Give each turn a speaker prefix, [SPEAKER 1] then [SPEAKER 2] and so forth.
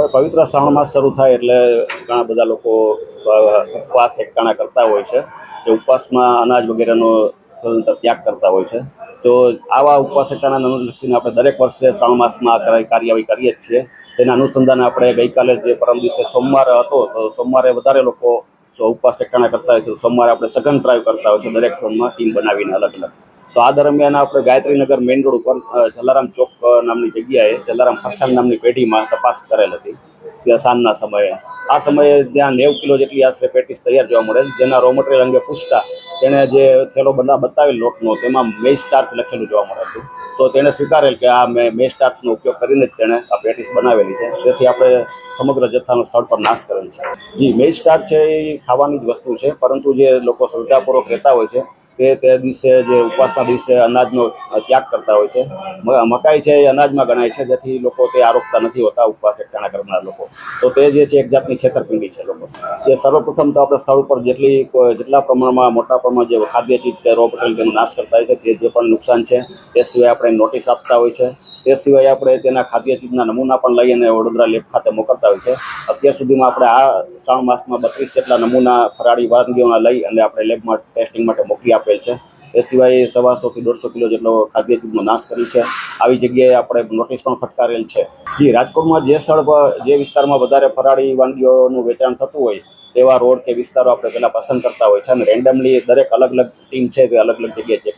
[SPEAKER 1] હવે પવિત્ર શ્રાવણ માસ શરૂ થાય એટલે ઘણા બધા લોકો ઉપવાસ એકટાણા કરતા હોય છે. એ ઉપવાસમાં અનાજ વગેરેનો સ્વતંત્ર ત્યાગ કરતા હોય છે. તો આવા ઉપવાસ એકટાણા અનુલક્ષીને આપણે દરેક વર્ષે શ્રાવણ માસમાં આ કાર્યવાહી કરીએ જ છીએ. તેના અનુસંધાને આપણે ગઈકાલે જે પરમ દિવસે સોમવાર હતો, તો સોમવારે વધારે લોકો ઉપવાસ એકટાણા કરતા હોય છે સોમવારે આપણે સઘન ડ્રાઈવ કરતા હોય છે, દરેક ઝોનમાં ટીમ બનાવીને અલગ અલગ તો આ દરમિયાન આપણે ગાયત્રીનગર મેઇન રોડ ઉપર જલારામ ચોક નામની જગ્યાએ જલારામ ફરસાણ નામની પેઢીમાં તપાસ કરેલ હતી ત્યાં સાંજના સમયે. આ સમયે ત્યાં નેવ કિલો જેટલી આશરે પેટીસ તૈયાર જોવા મળેલ, જેના રો મટીરિયલ અંગે પૂછતા તેણે જે થેલો બના, બતાવેલ લોટનો તેમાં મેઈ સ્ટાર્ચ લખેલું જોવા મળે હતું તો તેણે સ્વીકારેલ કે આ મેં મેઈ સ્ટાર્ચનો ઉપયોગ કરીને જ તેણે આ પેટીસ બનાવેલી છે. તેથી આપણે સમગ્ર જથ્થાનો સ્થળ પર નાશ કરેલ છે. જી મેઈ સ્ટાર્ચ છે એ ખાવાની જ વસ્તુ છે, પરંતુ જે લોકો શ્રદ્ધાપૂર્વક રહેતા હોય છે તે તે દિવસે જે ઉપવાસના દિવસે અનાજનો ત્યાગ કરતા હોય છે. મકાઈ છે એ અનાજમાં ગણાય છે, જેથી લોકો તે આરોપતા નથી હોતા ઉપવાસ એકટાણા કરનારા લોકો. તો તે જે છે એક જાતની છેતરપિંડી છે લોકો. જે સર્વપ્રથમ તો આપણે સ્થળ ઉપર જેટલી જેટલા પ્રમાણમાં મોટા પ્રમાણમાં જે ખાદ્ય ચીજ કે રો મટીરિયલ તેનો નાશ કરતા હોય છે, તે જે પણ નુકસાન છે, તે સિવાય આપણે નોટિસ આપતા હોય છે. તે સિવાય આપણે તેના ખાદ્ય ચીજના નમૂના પણ લઈ અને વડોદરા લેબ ખાતે મોકલતા હોય છે. અત્યાર સુધીમાં આપણે આ શ્રાવણ માસમાં બત્રીસ જેટલા નમૂના ફરાળી વાનગીઓના લઈ અને આપણે લેબમાં ટેસ્ટિંગ માટે મોકલી આપેલ છે. એ સિવાય સવાસોથી દોઢસો કિલો જેટલો ખાદ્ય ચીજનો નાશ કરી છે. આવી જગ્યાએ આપણે નોટિસ પણ ફટકારેલ છે. જી, રાજકોટમાં જે સ્થળ પર, જે વિસ્તારમાં વધારે ફરાળી વાનગીઓનું વેચાણ થતું હોય, તેવા રોડ કે વિસ્તારો આપણે પહેલાં પસંદ કરતા હોય છે અને રેન્ડમલી દરેક અલગ અલગ ટીમ છે તે અલગ અલગ જગ્યાએ ચેક